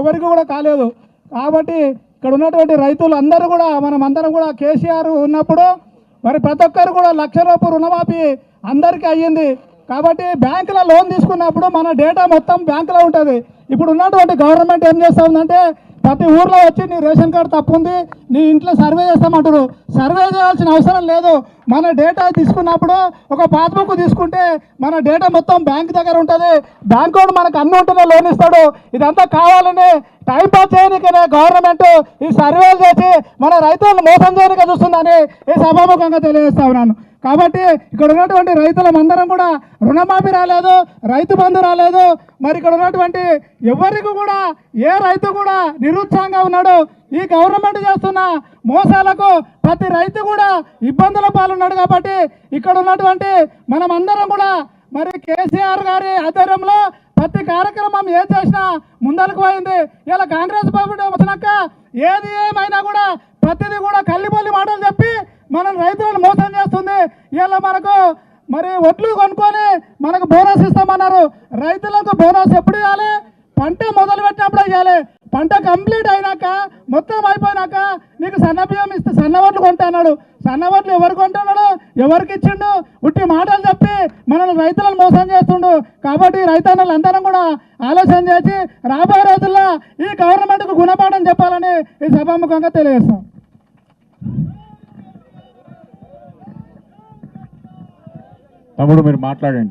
ఎవరికి కూడా కాలేదు. కాబట్టి ఇక్కడ ఉన్నటువంటి రైతులు అందరూ కూడా మనం అందరం కూడా కేసీఆర్ ఉన్నప్పుడు మరి ప్రతి ఒక్కరు కూడా లక్ష రూపాయలు రుణమాఫీ అందరికీ అయ్యింది. కాబట్టి బ్యాంకులో లోన్ తీసుకున్నప్పుడు మన డేటా మొత్తం బ్యాంకులో ఉంటుంది. ఇప్పుడు ఉన్నటువంటి గవర్నమెంట్ ఏం చేస్తూ ఉందంటే ప్రతి ఊర్లో వచ్చి నీ రేషన్ కార్డు తప్పు ఉంది నీ ఇంట్లో సర్వే చేస్తామంటారు సర్వే చేయాల్సిన అవసరం లేదు. మన డేటా తీసుకున్నప్పుడు ఒక పాస్బుక్ తీసుకుంటే మన డేటా మొత్తం బ్యాంక్ దగ్గర ఉంటుంది. బ్యాంక్ వాడు మనకు అన్ని ఉంటేనే లోన్ ఇస్తాడు. ఇదంతా కావాలని టైం పాస్ చేయడానికనే గవర్నమెంట్ ఈ సర్వేలు చేసి మన రైతులను మోసం చేయడానికి చూస్తుందని ఈ సభాముఖంగా తెలియజేస్తా ఉన్నాను. కాబట్టి ఇక్కడ ఉన్నటువంటి రైతులమందరం కూడా రుణమాఫీ రాలేదు రైతు బంధు రాలేదు. మరి ఇక్కడ ఉన్నటువంటి ఎవరికి కూడా ఏ రైతు కూడా నిరుత్సాహంగా ఉన్నాడు. ఈ గవర్నమెంట్ చేస్తున్న మోసాలకు ప్రతి రైతు కూడా ఇబ్బందుల పాలున్నాడు కాబట్టి ఇక్కడ ఉన్నటువంటి మనం అందరం కూడా మరి కేసీఆర్ గారి ఆధ్వర్యంలో ప్రతి కార్యక్రమం ఏం చేసినా ముందరకు పోయింది. ఇలా కాంగ్రెస్ ప్రభుత్వం వచ్చినాక ఏది ఏమైనా కూడా ప్రతిదీ కూడా కల్లిపల్లి మాటలు చెప్పి మనం రైతులను మోసం చేస్తుంది. ఇలా మనకు మరి ఒడ్లు కొనుక్కొని మనకు బోనస్ ఇస్తామన్నారు. రైతులకు బోనస్ ఎప్పుడు ఇవ్వాలి? పంట మొదలు పెట్టినప్పుడు ఇవ్వాలి. పంట కంప్లీట్ అయినాక మొత్తం అయిపోయినాక నీకు సన్న బియ్యం ఇస్తే సన్న వడ్లు కొంటున్నాడు సన్న వడ్లు ఎవరు కొంటున్నాడు ఎవరికి ఇచ్చిండు? ఉట్టి మాటలు చెప్పి మనల్ని రైతులను మోసం చేస్తుండు. కాబట్టి రైతన్నలు అందరం కూడా ఆలోచన చేసి రాబోయే రోజుల్లో ఈ గవర్నమెంట్కు గుణపాఠం చెప్పాలని ఈ సభాముఖంగా తెలియజేస్తాం తమ్ముడు మీరు మాట్లాడండి.